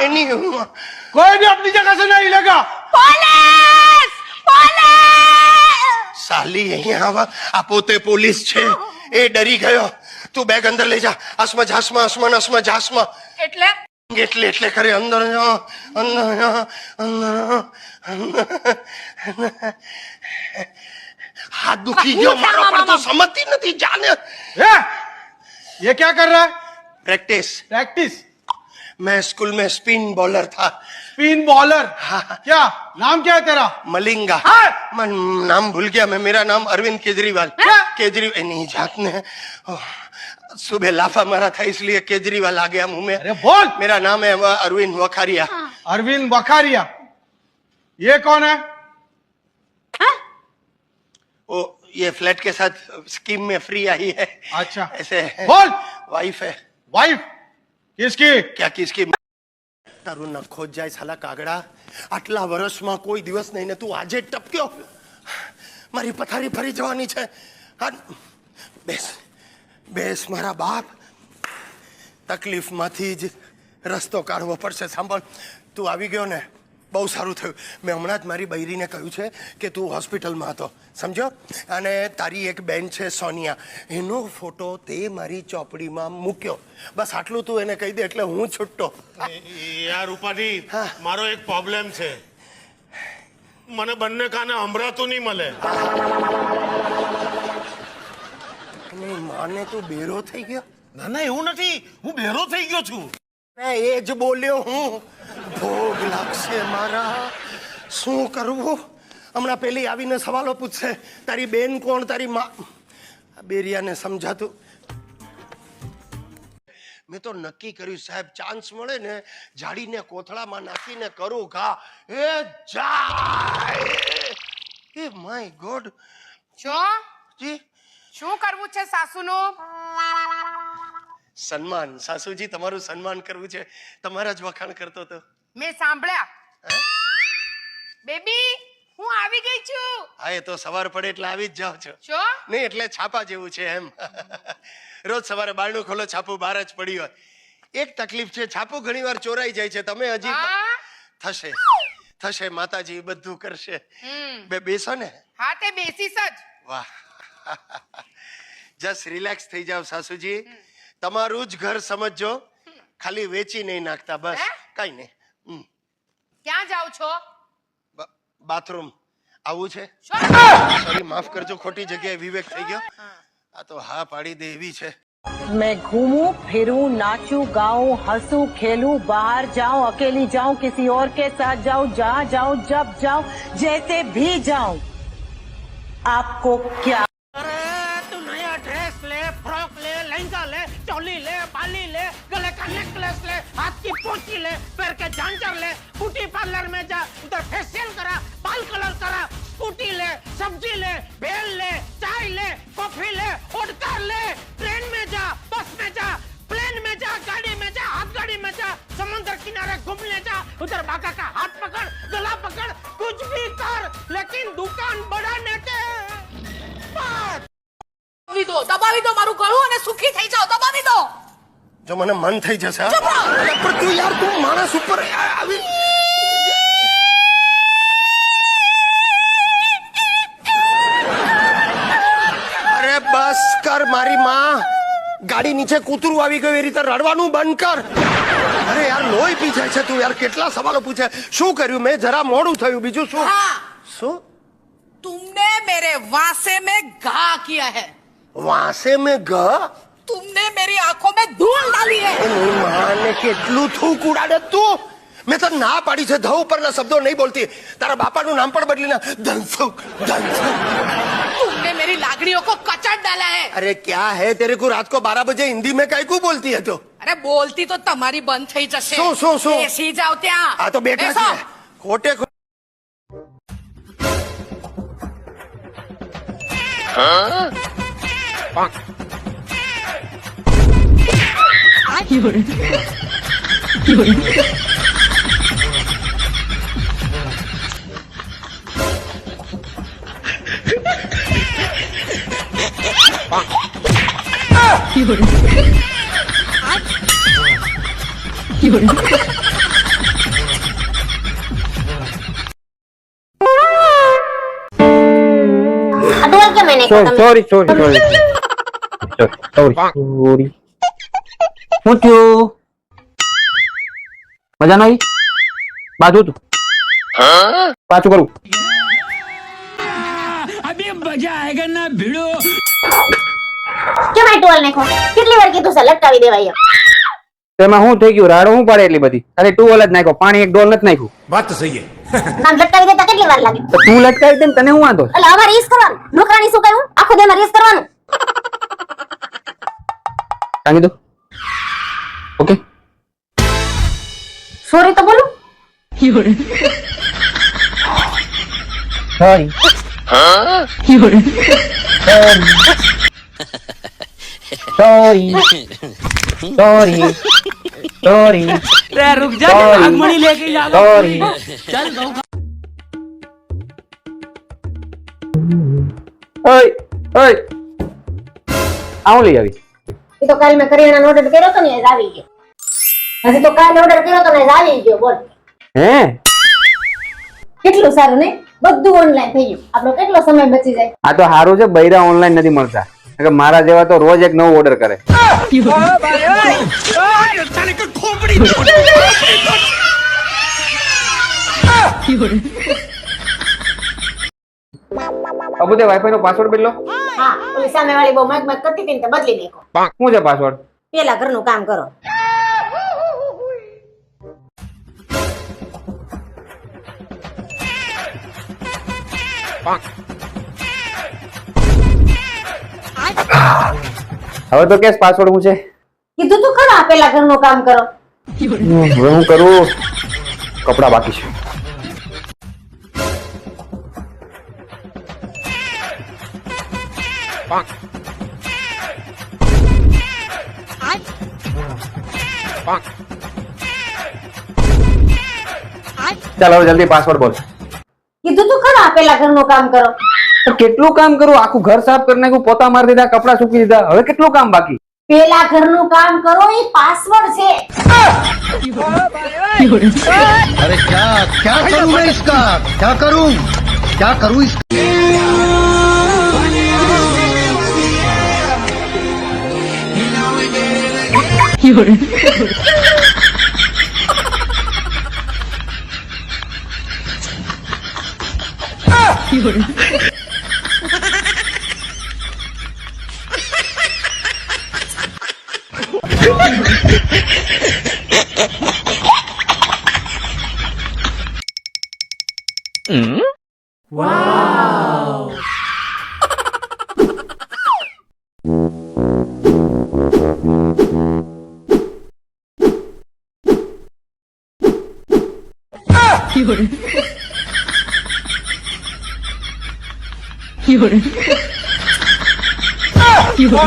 Any हुआ कोई भी अपनी जगह से नहीं हिलेगा પોલીસ પોલીસ સાલી અહીંયા આવા આ પોતે પોલીસ છે એ ડરી ગયો તું બેગ અંદર લઈ જા આસમાં જાસમાં આસમાં આસમાં જાસમાં એટલે એટલે એટલે કરે અંદર જા, અંદર જા, અંદર જા, અંદર. હાથ દુખી ગયો મારો પણ તું સમજતી નથી જાને ए, ये क्या कर रहा है प्रैक्टिस प्रैक्टिस मैं स्कूल में स्पिन बॉलर था। Spin bowler? हाँ। क्या? नाम क्या है तेरा? मलिंगा। हाँ। मैं नाम भूल गया मैं। मेरा नाम अरविंद केजरीवाल। क्या? केजरीवाल नहीं जात ने। सुबह लाफा मारा था इसलिए केजरीवाल आ गया मुँह में। अरे बोल! मेरा नाम है वह अरविंद वखारिया। हाँ। अरविंद वखारिया। ये कौन है? वो ये फ्लैट के साथ स्कीम में फ्री आई है। अच्छा। ऐसे बोल! वाइफ है। वाइफ? કિસકી ક્યાં કિસકી તારું નખો જ જાય સાલા કાગડા આટલા વર્ષમાં કોઈ દિવસ નહીં ને તું આજે ટપક્યો મારી પથારી ફરી જવાની છે બેસ બેસ મારા બાપ તકલીફમાંથી જ રસ્તો કાઢવો પડશે, સાંભળ. તું આવી ગયો ને બહુ સારું થયું. મેં હમણાં જ મારી બૈરીને કહ્યું છે કે તું હોસ્પિટલમાં હતો. સમજો? અને તારી એક બેન છે સોનિયા. એનો ફોટો તે મારી ચોપડીમાં મૂક્યો. બસ આટલું તું એને કહી દે એટલે હું છૂટતો યાર ઉપાધિ. મારો એક પ્રોબ્લેમ છે. મને બંને કાને સંભળાતું નહીં મળે. માને તું બેરો થઈ ગયો? ના ના એવું નથી. હું બેરો થઈ ગયો છું. એ જ બોલ્યો હું. ભોગ લાગશે મારા. શું કરવું? હમણાં પેલી આવીને સવાલો પૂછશે. તારી બેન કોણ? તારી મા બેરિયાને સમજાતું. મેં તો નક્કી કર્યું સાહેબ ચાન્સ મળે ને જાડીને કોથળામાં નાખીને કરું ઘા. એ જાય! એ માય ગોડ જો? જી? શું કરવું છે સાસુનું? સન્માન. સાસુજી તમારું સન્માન કરવું છે. તમારા જ વખાણ કરતો હતો મેં સાંભળ્યા. બેબી હું આવી ગઈ છું. હા એ તો સવાર પડે એટલે આવી જ જાવ છો. છો નહીં એટલે છાપા જેવું છે એમ. રોજ સવારે બારણું ખોલો છાપું બહાર જ પડી હોય. એક તકલીફ છે છાપું ઘણીવાર ચોરાઈ જાય છે. તમે હજી થશે. થશે માતાજી બધું કરશે. બે બેસો ને. હા તે બેસીસ જ. વાહ. જસ્ટ રિલેક્સ થઈ જાવ સાસુજી. તમારું જ ઘર સમજજો. ખાલી વેચી નહીં નાખતા બસ? કઈ નહીં. ક્યાં જાવ છો બ- બાથરૂમ આવું છે શું? સોરી માફ કરજો ખોટી જગ્યાએ વિવેક થઈ ગયો આ તો હા પાડી દે એવી છે मैं घूमूं फिरूं नाचूं गाऊं हंसूं खेलूं बाहर जाऊं अकेली जाऊं किसी और के साथ जाऊं जहां जाऊं जब जाऊं जैसे भी जाऊं आपको क्या अरे तू नया ड्रेस ले फ्रॉक ले लहंगा ले चोली ले बाली ले गले का नेकलेस ले हाथ की पोची ले पैर के झांझर ले ब्यूटी पार्लर में जा उधर फेशियल करा बाल कलर करा स्कूटी ले सब्जी ले भेल ले चाय ले कॉफी ले ओडकार ले ट्रेन में जा बस में जा प्लेन में जा गाड़ी में जा हाथ गाड़ी में जा समुद्र किनारे घूमने जा उधर बाका का हाथ पकड़ गला पकड़ कुछ भी कर लेकिन दुकान बढ़ाने के बाद દબાવી દો દબાવી દો મારું ગળું અને સુખી થઈ જાઓ દબાવી દો જો મને મન થઈ જશે હા? પણ તું યાર તું માણસ ઉપર આ- આવી અરે બસ કર મારી માં ગાડી નીચે કૂતરું આવી ગયું એ રીતે રડવાનું બંધ કર અરે યાર લોહી પી જાય છે તું યાર કેટલા સવાલો પૂછે શું કર્યું મેં જરા મોડું થયું બીજું શું हाँ શું तुमने मेरे वासे में घा किया है વાસે મેં ગ तुमने मेरी आंखों में धूल डाली है। એની માને કેટલું થૂક ઉડાડે તું મેં તો ના પાડી છે ધવ ઉપરના શબ્દો નહીં બોલતી તારા બાપાનું નામ પણ બદલીને ધનસુખ ધનસુખ तुमने मेरी लागड़ियों को कचट डाला है। અરે ક્યાં હે તેરે કો રાત કો બારા બજે હિન્દી મેં કઈ કુ બોલતી હતો અરે બોલતી તો તમારી બંધ થઈ જશે શું, શું, શું? બેસી જાવ ત્યાં આ તો બેઠા બેસો. છે ખોટે ખો- はい。夜。夜。夜。夜。あ、どうやってもね。sorry sorry sorry sorry sorry શું થયું મજા નહીં બાજુ તું. પાછું કરું. કેમ આ ટોલ નાખો? કેટલી વાર કીધું છે લટકાવી દેવાય એમ. તેમાં શું થઈ ગયું? રાડો શું પડે એટલી બધી? અરે ટુવેલ જ નાખ્યો. પાણી એક ડોલ નથી નાખ્યું. વાત સહી નામ લટકાવી દેતા કેટલી વાર લાગે? તું લટકાવી દે ને તને હું વાંધો? એટલે અમારે રીસ કરવાનું. નોકરાની શું કહું આખો દેમાં રીસ કરવાનું. કાંગી કીધું સોરી તો બોલું સોરી સોરી સોરી સોરી रुक जा Sorry. नागमणि लेके जा સોરી चल गौ ઓય ઓય આવું લઈ આવી એ તો કાલ મેં કરિયાણાનો ઓર્ડર કર્યો તો ને એ જ આવી ગયો હજી તો કાલે ઓર્ડર કર્યો તો ને આવી ગયો બોલ. હે? કેટલું સારું નહીં? બધું ઓનલાઈન થઈ ગયું. આપણો કેટલો સમય બચી જાય? આ તો સારું છે બૈરા ઓનલાઈન નથી મળતા. કે મારા જેવા તો રોજ એક નવો ઓર્ડર કરે. અબુદે વાઈફાઈ નો પાસવર્ડ બદલો. હા ઓલી સામે વાળી બહુ મગ મગ કરતી હતી ને તો બદલી નાખો. શું છે પાસવર્ડ પેલા ઘરનું કામ કરો. હવે તો કેસ પાસવર્ડ હું છે? કીધું તો ખરા પેલા ઘરનું કામ કરો. હવે હું કરું? કપડા બાકી છે. ચાલ હવે જલ્દી પાસવર્ડ બોલ. આપેલા ઘરનું કામ કરો. કેટલું કામ કરું? આખું ઘર સાફ કરી નાખ્યું પોતા મારી દીધા કપડા સૂકી દીધા. હવે કેટલું કામ બાકી? પેલા ઘરનું કામ કરો એ પાસવર્ડ છે. અરે ક્યા ક્યા કરું મેં ઇસકા? ક્યા કરું? ક્યા કરું ઇસકા? You're 얼굴. 응? 음? 와우. 이걸. 有人，有人。